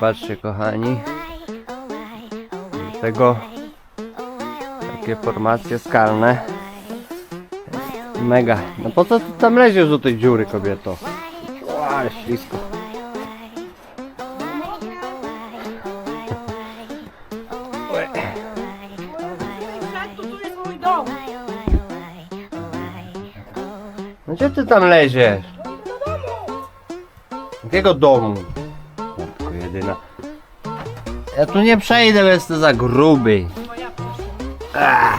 Patrzcie kochani. Tego takie formacje skalne. Mega. No po co ty tam leziesz do tej dziury kobieto? Ła, ślisko. No gdzie ty tam leziesz? Jakiego domu? Ja tu nie przejdę, bo jestem za gruby. Ach.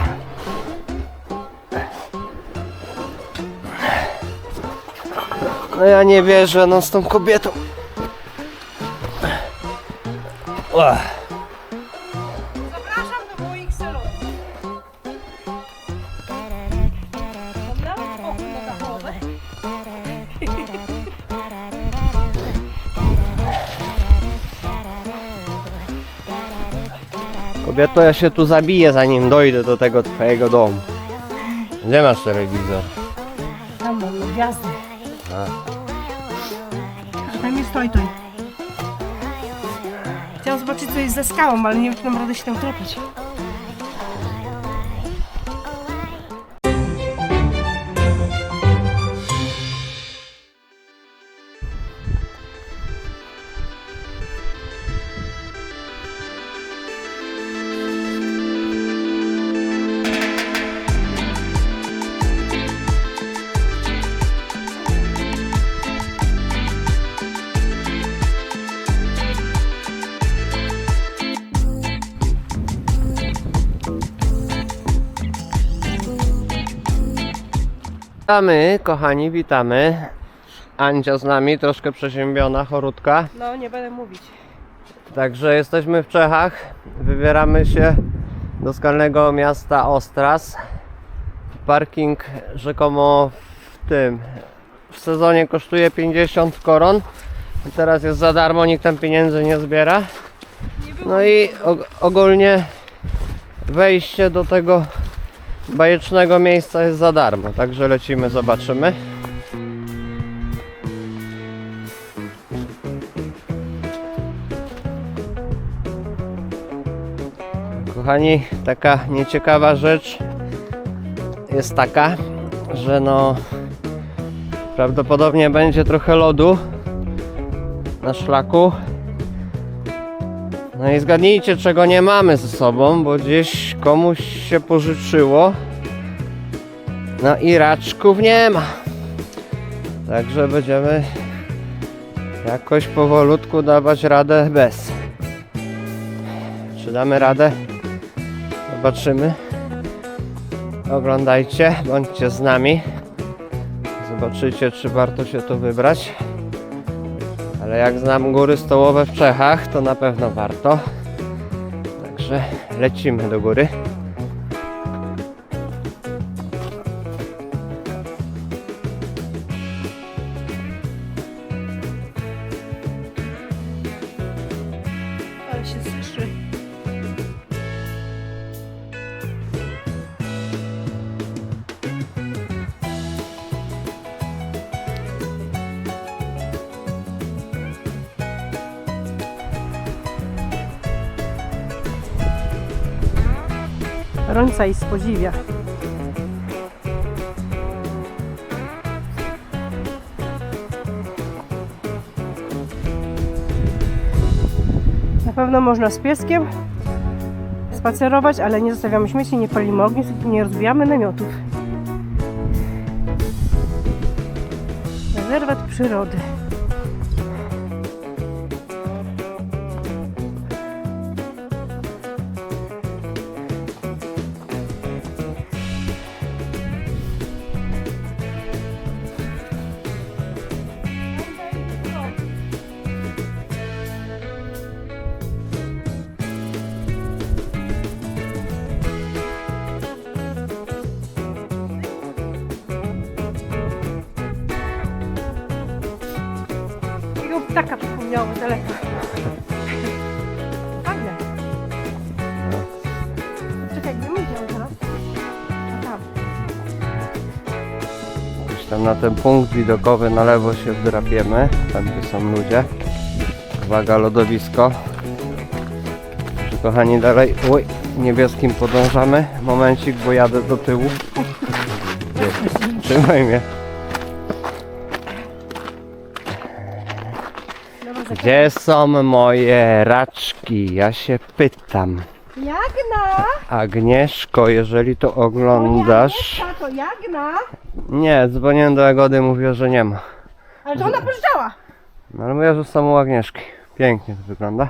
No ja nie wierzę, no z tą kobietą. Ach. Kobieto, ja się tu zabiję zanim dojdę do tego twojego domu. Gdzie masz telewizor? Tam mam gwiazdy. A. A tam jest toj toj. Chciałam zobaczyć co jest ze skałą, ale nie wiem czy dam radę się tam klepać. Witamy, kochani, witamy. Andzia z nami, troszkę przeziębiona, chorutka. No nie będę mówić. Także jesteśmy w Czechach. Wybieramy się do skalnego miasta Ostras. Parking rzekomo w tym w sezonie kosztuje 50 koron. Teraz jest za darmo, nikt tam pieniędzy nie zbiera. No i og- ogólnie wejście do tego bajecznego miejsca jest za darmo. Także lecimy, zobaczymy. Kochani, taka nieciekawa rzecz jest taka, że no prawdopodobnie będzie trochę lodu na szlaku. No i zgadnijcie, czego nie mamy ze sobą, bo gdzieś komuś się pożyczyło. No i raczków nie ma. Także będziemy jakoś powolutku dawać radę bez. Czy damy radę? Zobaczymy. Oglądajcie, bądźcie z nami. Zobaczycie, czy warto się tu wybrać. Ale jak znam góry stołowe w Czechach, to na pewno warto. Także lecimy do góry. Rońca i. Na pewno można z pieskiem spacerować, ale nie zostawiamy śmieci, nie palimy ognisk, nie rozbijamy namiotów. Rezerwat przyrody. Z daleka. Fajne. Czekaj, gdzie my idziemy teraz? A tam. Gdzieś tam na ten punkt widokowy na lewo się wdrapiemy, tam gdzie są ludzie. Uwaga, lodowisko. Także kochani, dalej oj, niebieskim podążamy. Momencik, bo jadę do tyłu. Trzymaj mnie. Gdzie są moje raczki? Ja się pytam. Jagna! Agnieszko, jeżeli to oglądasz. to Jagna! Nie, dzwoniłem do Jagody, mówię, że nie ma. Ale to ona pożyczała! No ale mówię, że są u Agnieszki. Pięknie to wygląda.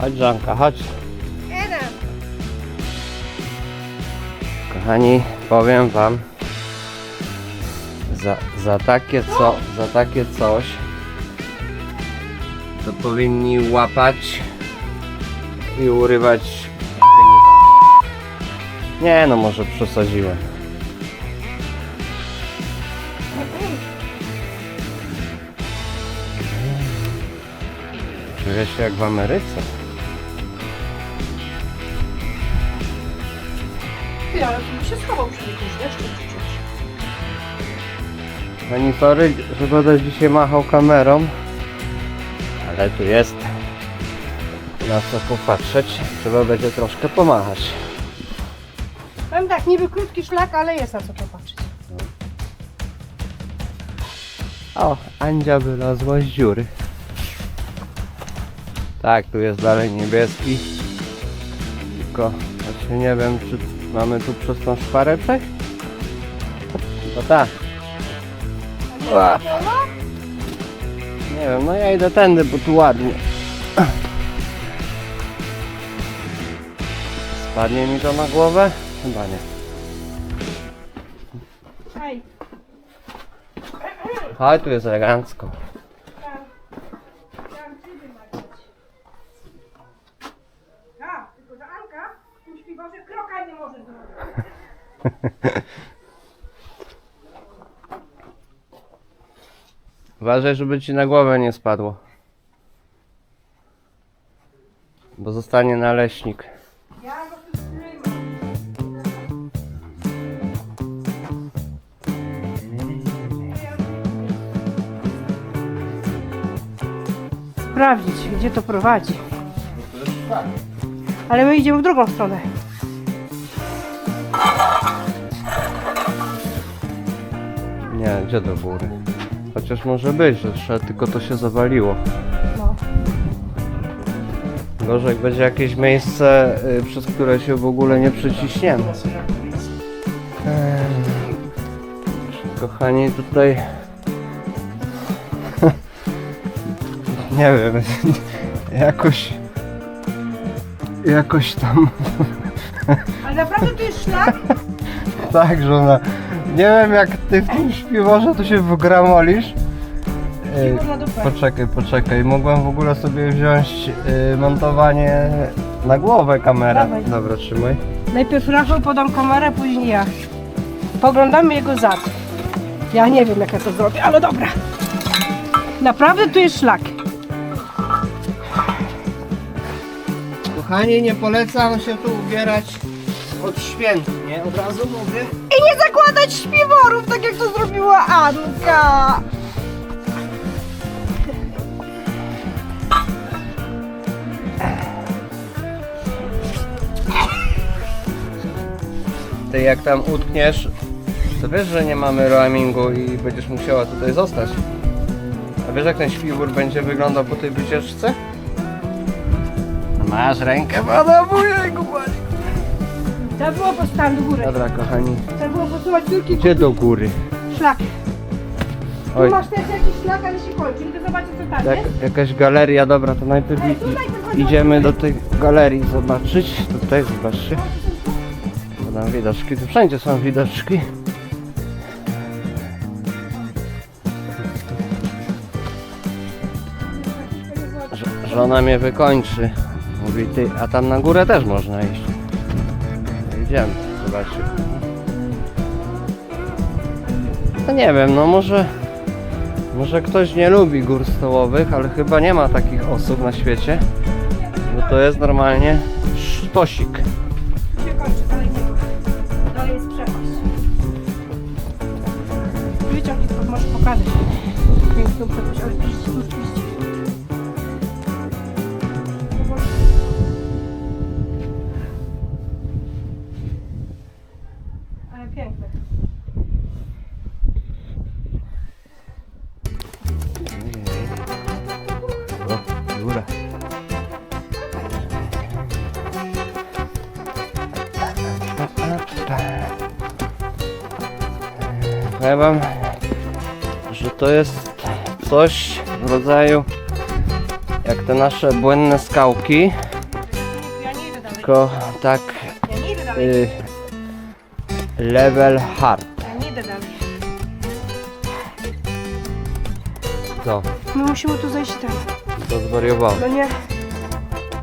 Chodź Żanka, chodź. Kochani, powiem wam, za, za takie co, za takie coś, to powinni łapać i urywać. Nie no, może przesadziłem. Czuję się jak w Ameryce. Ty, ale tu się schował przy jakimś deszczu przecież. Pani sorry, że będę dzisiaj machał kamerą, ale tu jest na co popatrzeć. Trzeba będzie troszkę pomachać. Powiem tak, niby krótki szlak, ale jest na co popatrzeć. O, Andzia wylazła z dziury. Tak, tu jest dalej niebieski. Tylko właśnie nie wiem, czy mamy tu przez tą szparę przejść? No tak. Nie wiem, no ja idę tędy, bo tu ładnie. Spadnie mi to na głowę? Chyba nie. Ej, Chodź, tu jest elegancko. chciałam ciebie nagrać. A, tylko że Anka w tym śpiworze kroka nie może zrobić. Uważaj, żeby ci na głowę nie spadło. Bo zostanie naleśnik. Sprawdzić, gdzie to prowadzi. Ale my idziemy w drugą stronę. Nie, gdzie do góry? Chociaż może być, że szedł, tylko to się zawaliło. No. Gorzej jak będzie jakieś miejsce, y, przez które się w ogóle nie przeciśniemy. Em, Kochani, tutaj... nie wiem, jakoś... Jakoś tam... Ale naprawdę to jest szlak? Tak, żona. Nie wiem jak ty w tym śpiworze to się wgramolisz. Ej, Śpiwór na dupę. poczekaj, poczekaj. Mogłem w ogóle sobie wziąć y, montowanie na głowę kamerę. Dawaj. Dobra, trzymaj. Najpierw Rafał podam kamerę, później ja. Poglądamy jego zad. Ja nie wiem jak ja to zrobię, ale dobra. Naprawdę tu jest szlak. Kochani, nie polecam się tu ubierać od święty, nie? Od razu mówię. I nie zakładać śpiworów, tak jak to zrobiła Anka. Ty jak tam utkniesz, to wiesz, że nie mamy roamingu i będziesz musiała tutaj zostać. A wiesz jak ten śpiwór będzie wyglądał po tej wycieczce? Masz rękę, podobuję go Trzeba było postawić do góry. Dobra kochani, Trzeba było posuwać tylko gdzie do góry? szlak. Tu Oj, masz też jakiś szlak, ale się kończy. Idę zobaczyć co tam jak, jest. jakaś galeria, dobra, to najpierw Ej, tutaj to i, idziemy do tej galerii zobaczyć. Tutaj zobaczcie. Bo tam widoczki, tu wszędzie są widoczki. Ż- żona mnie wykończy. Mówi ty, a tam na górę też można iść. Idziemy, zobaczcie. No nie wiem, no może może ktoś nie lubi gór stołowych, ale chyba nie ma takich osób na świecie. Bo to jest normalnie sz- sztosik. Wam, że to jest coś w rodzaju jak te nasze błędne skałki, tylko tak y, level hard. Co? My musimy tu zejść tam. To zwariowało. No nie.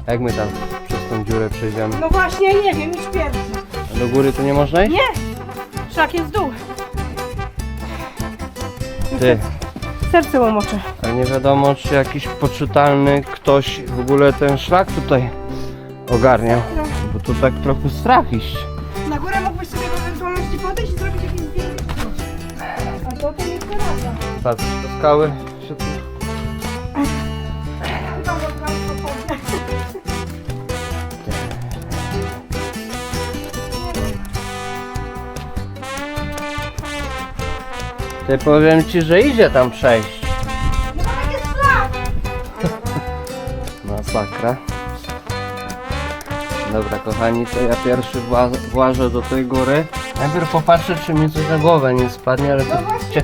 Jak my tam przez tą dziurę przejdziemy? No właśnie, nie wiem, idź pierwszy. Do góry to nie można iść? Nie! Szlak jest w dół. Ty, Serce łomocze. ale nie wiadomo czy jakiś poczytalny ktoś w ogóle ten szlak tutaj ogarniał. No. Bo tu tak trochę strach iść. Na górę mógłbyś sobie w ewentualności podejść i zrobić jakieś zdjęcie. A to to przeraża. Patrz, te skały Ty powiem ci, że idzie tam przejść. No tak jest! Masakra. Dobra kochani, to ja pierwszy wła- włażę do tej góry. Najpierw popatrzę czy mi coś na głowę nie spadnie, ale to No właśnie.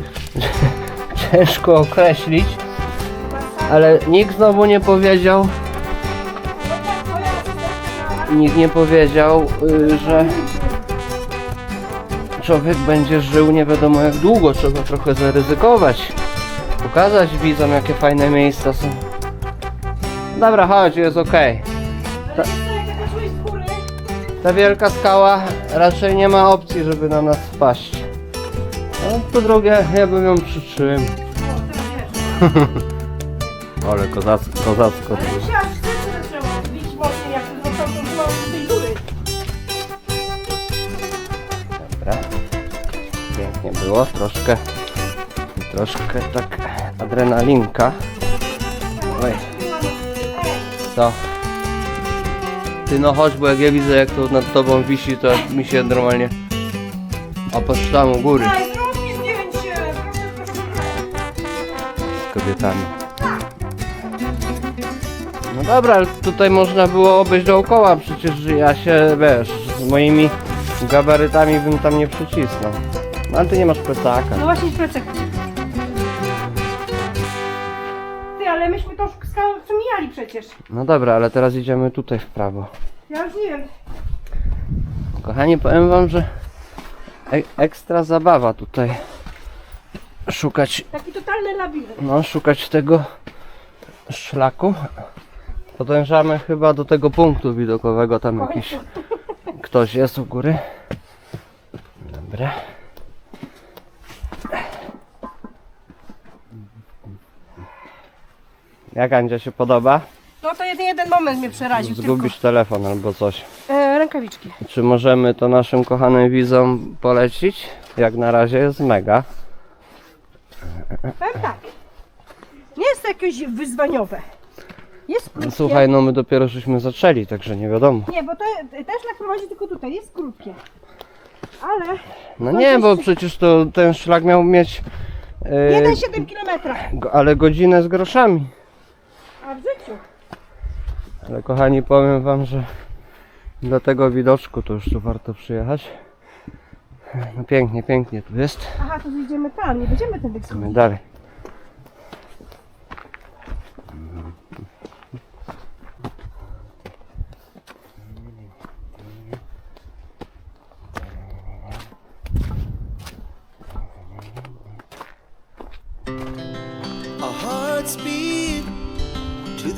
ciężko określić. Ale nikt znowu nie powiedział, nikt nie powiedział, y, że człowiek będzie żył nie wiadomo jak długo. Trzeba trochę zaryzykować. Pokazać widzom jakie fajne miejsca są. Dobra, chodź, jest z góry, Ta wielka skała raczej nie ma opcji, żeby na nas wpaść. No, po drugie, ja bym ją przytrzymał. Ale kozacko, kozacko. Było, troszkę, troszkę tak adrenalinka. Oj, co? Ty no chodź, bo jak ja widzę jak to nad tobą wisi, to mi się normalnie... A patrz tam u góry Ej, zrób mi zdjęcie! Proszę, proszę. z kobietami. No dobra, ale tutaj można było obejść dookoła, przecież ja się, wiesz, z moimi gabarytami bym tam nie przycisnął. No ale ty nie masz plecaka. No właśnie plecak. Ty, ale myśmy tą skałę przemijali przecież. No dobra, ale teraz idziemy tutaj w prawo. Ja już nie wiem. Kochani, powiem wam, że e- ekstra zabawa tutaj szukać, Taki totalny labirynt. no szukać tego szlaku. Podążamy chyba do tego punktu widokowego, tam jakiś ktoś jest u góry. Dobra. Jak Andzia się podoba? No to jeden, jeden moment mnie przeraził Zgubisz telefon albo coś. E, rękawiczki. Czy możemy to naszym kochanym widzom polecić? Jak na razie jest mega. Powiem tak. Nie jest to jakieś wyzwaniowe. Jest krótkie. No, słuchaj, no my dopiero żeśmy zaczęli, także nie wiadomo. Nie, bo to też szlak prowadzi tylko tutaj. Jest krótkie. Ale No nie, bo przecież to ten szlak miał mieć. e, 1,7 km. go- ale godzinę z groszami. A w życiu. Ale kochani, powiem wam, że dla tego widoczku to już tu warto przyjechać. No pięknie, pięknie tu jest. Aha, to idziemy tam. Nie będziemy tędy Idziemy dalej.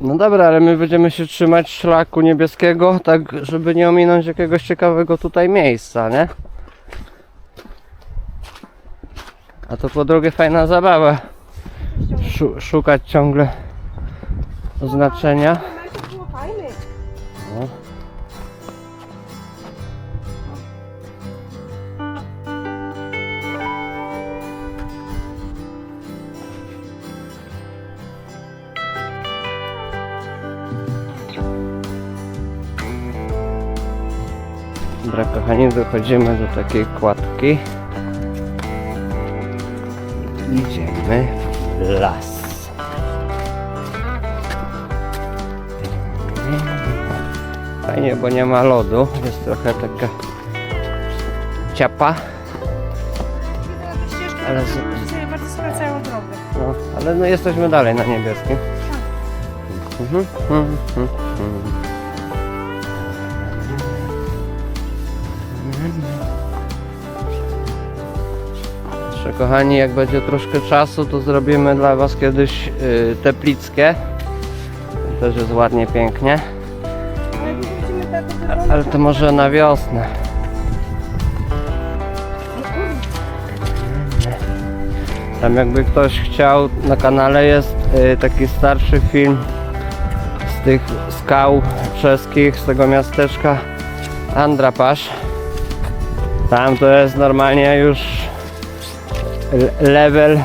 No dobra, ale my będziemy się trzymać szlaku niebieskiego, tak żeby nie ominąć jakiegoś ciekawego tutaj miejsca, nie? A to po drugie fajna zabawa. Szu- szukać ciągle oznaczenia. Dobra kochani, dochodzimy do takiej kładki. Idziemy w las. Fajnie, bo nie ma lodu. Jest trochę taka ciapa. Ale z- bardzo skracają drogę. No, ale no jesteśmy dalej na niebieskim. Mhm, mhm, mhm. Kochani, jak będzie troszkę czasu, to zrobimy dla Was kiedyś y, teplickie. Też jest ładnie, pięknie. Ale to może na wiosnę. Tam jakby ktoś chciał, na kanale jest y, taki starszy film z tych skał czeskich, z tego miasteczka Andrapasz. Tam to jest normalnie już level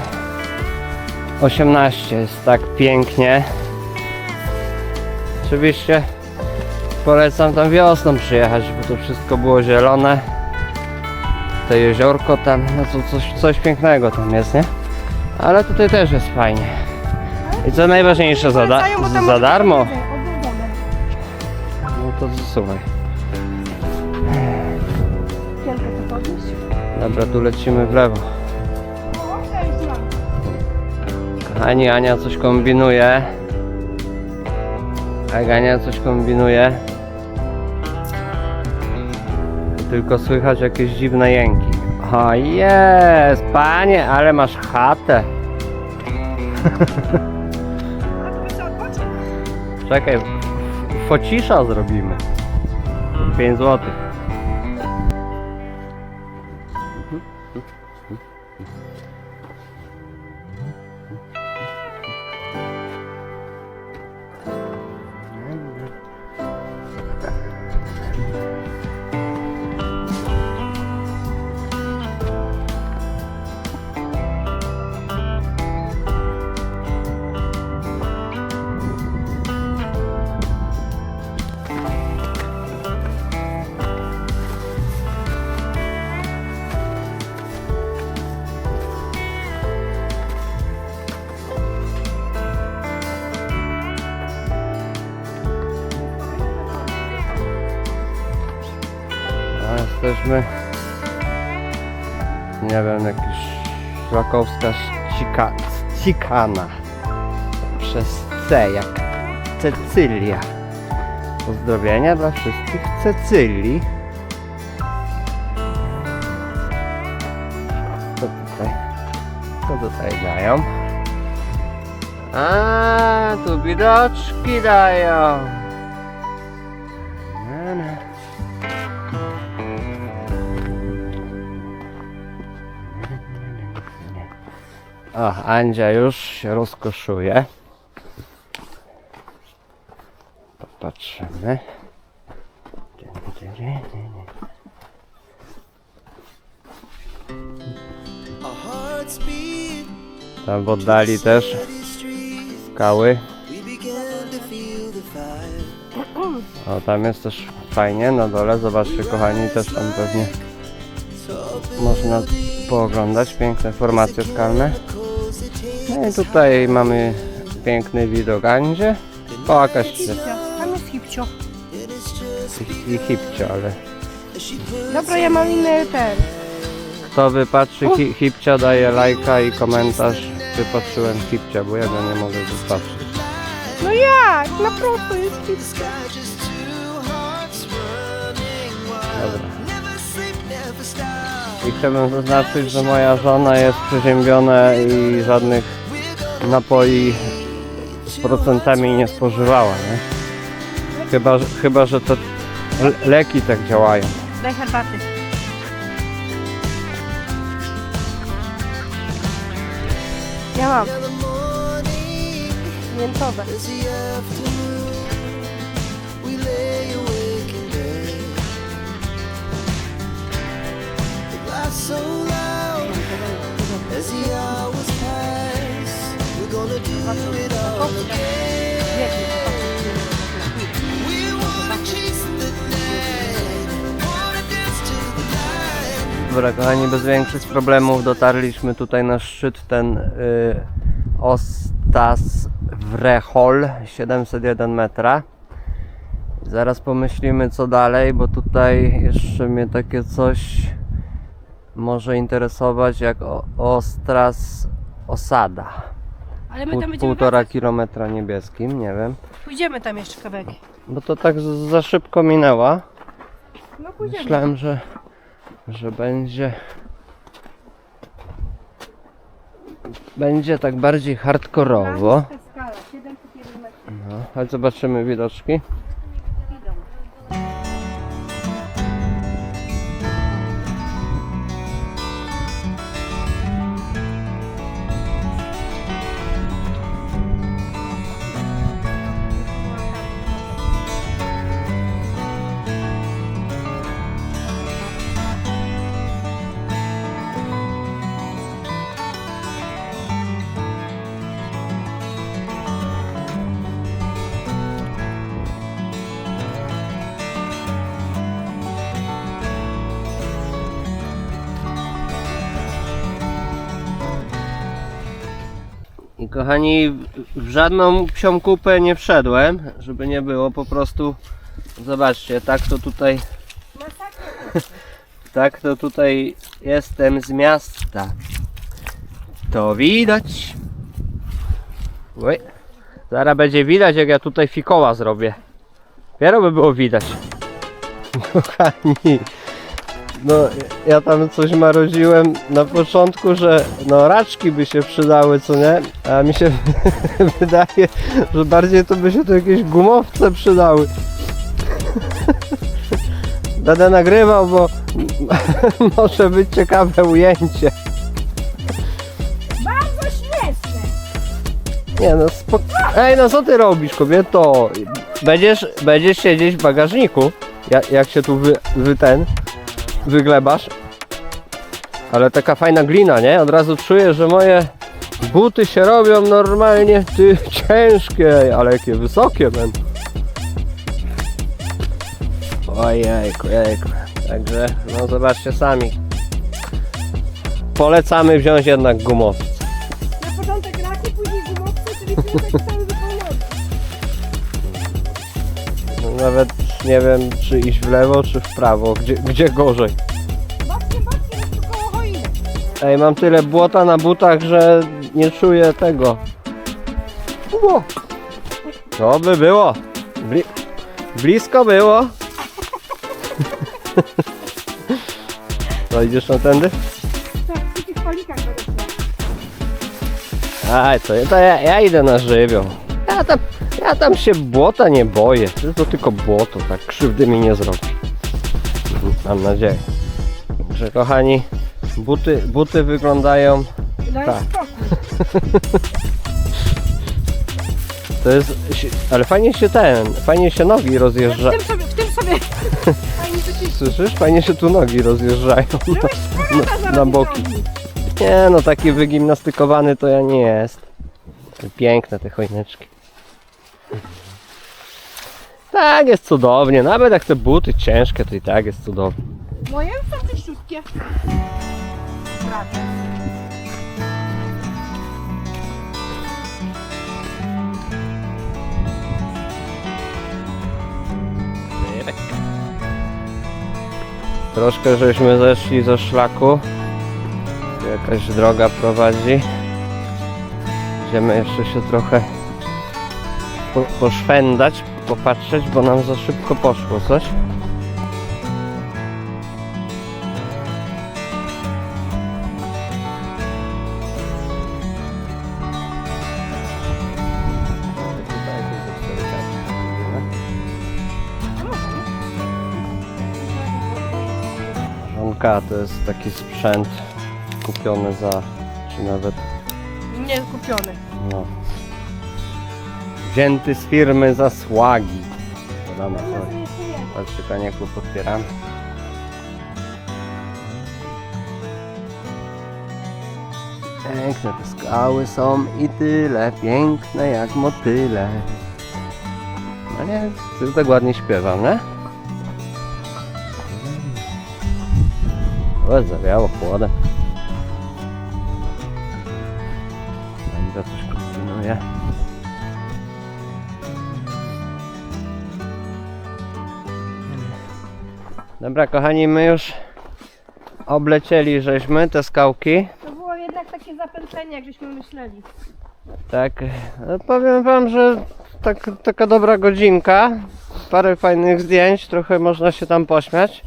18, jest tak pięknie. Oczywiście Polecam tam wiosną przyjechać, bo to wszystko było zielone. To jeziorko tam, no to coś, coś pięknego tam jest, nie? Ale tutaj też jest fajnie. I co najważniejsze, za, da za darmo. No to słuchaj. Dobra, tu lecimy w lewo. Ani Ania coś kombinuje. Jak Ania coś kombinuje. Tylko słychać jakieś dziwne jęki. O jest, panie, ale masz chatę. Czekaj, focisza zrobimy. 5 zł. Jesteśmy. Nie wiem, jakiś szlakowska ścika, ścikana. Przez C, jak Cecylia. Pozdrowienia dla wszystkich Cecylii. Co tutaj? Co tutaj dają? A, tu widoczki dają. O, Andzia już się rozkoszuje. Popatrzymy. Tam w oddali też skały. O, tam jest też fajnie na dole. Zobaczcie, kochani, też tam pewnie można pooglądać piękne formacje skalne. No i tutaj mamy piękny widok Andzie. O, jakaś Hipcio. Tam jest hipcio. i, i hipcio, ale Dobra, ja mam inny ten. Kto wypatrzy hi, hipcia daje lajka i komentarz. Wypatrzyłem hipcia, bo ja go nie mogę wypatrzyć. No jak? Na prosto jest wild. Dobra. I chciałbym zaznaczyć, że moja żona jest przeziębiona i żadnych napoi z procentami nie spożywała, nie? Chyba, że- chyba że te le- leki tak działają. Daj herbaty. Ja mam. Miętowe. is the afternoon. We lay awake in bed. The laughs so loud as the hours Dobra, kochani, bez większych problemów dotarliśmy tutaj na szczyt ten y, Ostas Wrechol 701 metra. Zaraz pomyślimy co dalej, bo tutaj jeszcze mnie takie coś może interesować jak o, Ostras Osada. Ale my Pół, tam będziemy półtora wracać. kilometra niebieskim, nie wiem. Pójdziemy tam jeszcze kawałek. Bo to tak z- za szybko minęła. No pójdziemy. Myślałem, że, że będzie. Będzie tak bardziej hardkorowo. Ta skala, 701 metrów. No, chodź zobaczymy widoczki. Kochani, w- żadną psią kupę nie wszedłem, żeby nie było po prostu. Zobaczcie, tak to tutaj. Tak to tutaj jestem z miasta. To widać. Oj. Zaraz będzie widać, jak ja tutaj fikoła zrobię. Dopiero by było widać. Kochani. No, ja tam coś marudziłem na początku, że no raczki by się przydały, co nie? A mi się wydaje, że bardziej to by się tu jakieś gumowce przydały. Będę nagrywał, bo może być ciekawe ujęcie. Bardzo śmieszne. Nie no, spok... Ej, no co ty robisz, kobieto? Będziesz, będziesz siedzieć w bagażniku, jak, jak się tu wy, wy ten, wyglebasz. Ale taka fajna glina, nie? Od razu czuję, że moje buty się robią normalnie ty, ciężkie, ale jakie wysokie będą. Ojejku, jejku. Także, no zobaczcie sami. Polecamy wziąć jednak gumowce. Na początek raki, później gumowce, czyli człowiek cały wypełniony. Nawet nie wiem, czy iść w lewo, czy w prawo. Gdzie, gdzie gorzej? Tu koło choiny. Ej, mam tyle błota na butach, że nie czuję tego. Ło! To by było. Bli blisko było. To idziesz na tędy? Tak, przy tych palikach będę szła. Aj, to, to ja, ja idę na żywioł. Ja tam, ja tam się błota nie boję. To tylko błoto, tak krzywdy mi nie zrobi. Mam nadzieję. Także kochani, buty, buty wyglądają Daj Tak. To jest, ale fajnie się ten, fajnie się nogi rozjeżdża. W tym sobie, w tym sobie. Fajnie to Słyszysz? Fajnie się tu nogi rozjeżdżają Żebyś na, na nie boki. Nie no, taki wygimnastykowany to ja nie jest. Piękne te choineczki. Tak, jest cudownie. Nawet jak te buty ciężkie, to i tak jest cudownie. Moje są czyściutkie. Prawie. Troszkę żeśmy zeszli ze szlaku. Tu Jakaś droga prowadzi. Idziemy jeszcze się trochę po, poszwendać, popatrzeć, bo nam za szybko poszło coś. Żonka to jest taki sprzęt kupiony za, czy nawet Nie kupiony. no, wzięty z firmy Zasłagi. Dodamy sobie. Patrzcie, koniaku podpieram. Piękne te skały są i tyle, piękne jak motyle. No nie, ty tak ładnie śpiewam, nie? O, zawiało chłodem. Dobra, kochani, my już oblecieli żeśmy te skałki. To było jednak takie zapętlenie, jak żeśmy myśleli. Tak, no powiem wam, że tak, taka dobra godzinka, parę fajnych zdjęć, trochę można się tam pośmiać.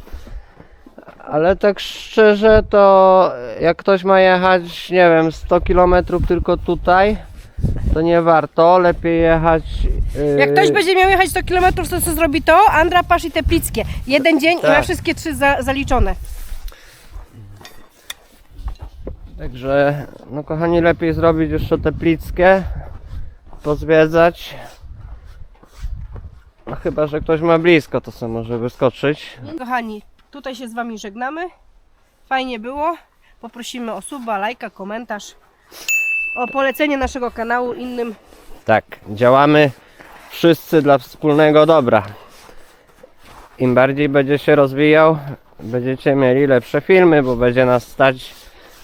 Ale tak szczerze to jak ktoś ma jechać, nie wiem, 100 km tylko tutaj, to nie warto, lepiej jechać... Jak ktoś będzie miał jechać 100 km, to co zrobi to? Andra Pasz i Teplickie. Jeden dzień i Tak. ma wszystkie trzy za, zaliczone. Także, no kochani, lepiej zrobić jeszcze te plickie, pozwiedzać. No chyba, że ktoś ma blisko, to sobie może wyskoczyć. Kochani, tutaj się z Wami żegnamy. Fajnie było. Poprosimy o suba, lajka, komentarz. O polecenie naszego kanału innym. Tak, działamy wszyscy dla wspólnego dobra. Im bardziej będzie się rozwijał, będziecie mieli lepsze filmy, bo będzie nas stać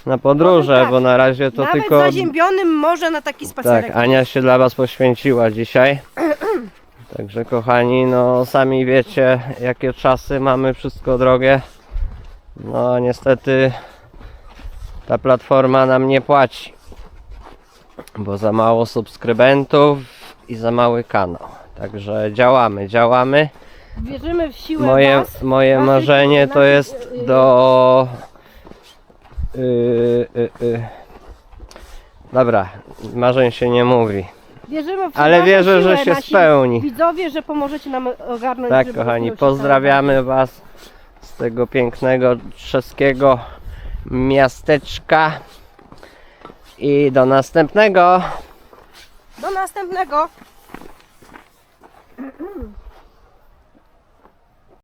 na podróże, tak, bo na razie to Nawet tylko... zaziębionym może na taki spacerek. Tak, Ania się dla Was poświęciła dzisiaj. Także kochani, no sami wiecie jakie czasy mamy, wszystko drogie. No niestety ta platforma nam nie płaci. Bo za mało subskrybentów i za mały kanał. Także działamy, działamy. Wierzymy w siłę Moje, Was. moje waszych- marzenie to jest y, do. Yy, yy, yy. Dobra, marzeń się nie mówi. Wierzymy w Ale waszą wierzę, że siłę, się nasi spełni. Widzowie, że pomożecie nam ogarnąć. Tak, żeby kochani, pozdrawiamy Was z tego pięknego czeskiego miasteczka. I do następnego. Do następnego.